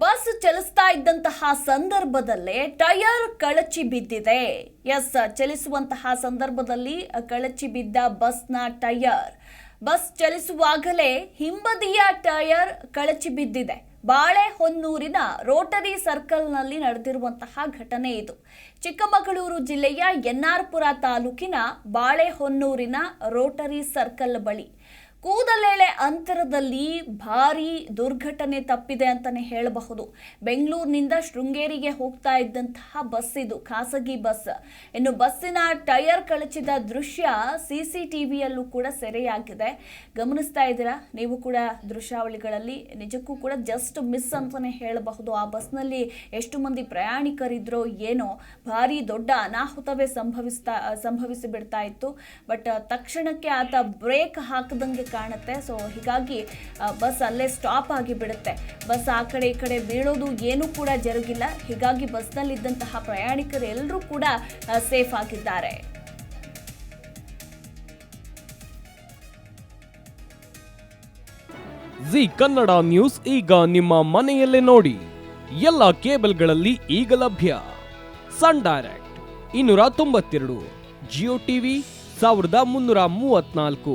Bus ಚಲಿಸ್ತಾ ಇದ್ದಂತಹ ಸಂದರ್ಭದಲ್ಲೇ tyre ಕಳಚಿ ಬಿದ್ದಿದೆ. ಎಸ್, ಚಲಿಸುವಂತಹ ಸಂದರ್ಭದಲ್ಲಿ ಕಳಚಿ ಬಿದ್ದ ಬಸ್ನ ಟಯರ್. ಬಸ್ ಚಲಿಸುವಾಗಲೇ ಹಿಂಬದಿಯ ಟಯರ್ ಕಳಚಿ ಬಿದ್ದಿದೆ. ಬಾಳೆಹೊನ್ನೂರಿನ ರೋಟರಿ ಸರ್ಕಲ್ನಲ್ಲಿ ನಡೆದಿರುವಂತಹ ಘಟನೆ ಇದು. ಚಿಕ್ಕಮಗಳೂರು ಜಿಲ್ಲೆಯ ಎನ್ಆರ್ಪುರ ತಾಲೂಕಿನ ಬಾಳೆಹೊನ್ನೂರಿನ ರೋಟರಿ ಸರ್ಕಲ್ ಬಳಿ. ಕೂದಲೆಳೆ ಅಂತರದಲ್ಲಿ ಭಾರಿ ದುರ್ಘಟನೆ ತಪ್ಪಿದೆ ಅಂತಲೇ ಹೇಳಬಹುದು. ಬೆಂಗಳೂರಿನಿಂದ ಶೃಂಗೇರಿಗೆ ಹೋಗ್ತಾ ಇದ್ದಂತಹ ಬಸ್ ಇದು, ಖಾಸಗಿ ಬಸ್. ಇನ್ನು ಬಸ್ಸಿನ ಟಯರ್ ಕಳಚಿದ ದೃಶ್ಯ ಸಿ ಸಿ ಕೂಡ ಸೆರೆಯಾಗಿದೆ. ಗಮನಿಸ್ತಾ ಇದ್ದೀರಾ? ನೀವು ಕೂಡ ದೃಶ್ಯಾವಳಿಗಳಲ್ಲಿ ನಿಜಕ್ಕೂ ಕೂಡ ಜಸ್ಟ್ ಮಿಸ್ ಅಂತಲೇ ಹೇಳಬಹುದು. ಆ ಬಸ್ನಲ್ಲಿ ಎಷ್ಟು ಮಂದಿ ಪ್ರಯಾಣಿಕರಿದ್ರೋ ಏನೋ ಭಾರಿ ದೊಡ್ಡ ಅನಾಹುತವೇ ಸಂಭವಿಸ್ತಾ, ಸಂಭವಿಸಿಬಿಡ್ತಾ ಇತ್ತು. ಬಟ್ ತಕ್ಷಣಕ್ಕೆ ಆತ ಬ್ರೇಕ್ ಹಾಕದಂಗೆ ಕಾಣುತ್ತೆ. ಸೊ ಹೀಗಾಗಿ ಬಸ್ ಅಲ್ಲೇ ಸ್ಟಾಪ್ ಆಗಿ ಬಿಡುತ್ತೆ ಬಸ್ ಆ ಕಡೆ ಈ ಕಡೆ ಬೀಳೋದು ಏನೂ ಕೂಡ ಜರುಗಿಲ್ಲ. ಹೀಗಾಗಿ ಬಸ್ನಲ್ಲಿದ್ದಂತಹ ಪ್ರಯಾಣಿಕರು ಎಲ್ಲರೂ ಕೂಡ ಸೇಫ್ ಆಗಿದ್ದಾರೆ. ಜಿ ಕನ್ನಡ ನ್ಯೂಸ್ ಈಗ ನಿಮ್ಮ ಮನೆಯಲ್ಲೇ ನೋಡಿ. ಎಲ್ಲ ಕೇಬಲ್ಗಳಲ್ಲಿ ಈಗ ಲಭ್ಯ. ಸನ್ ಡೈರೆಕ್ಟ್, ಇನ್ನೂರ ತೊಂಬತ್ತೆರಡು ಜಿಯೋ ಟಿವಿ ಸಾವಿರದ ಮುನ್ನೂರ ಮೂವತ್ನಾಲ್ಕು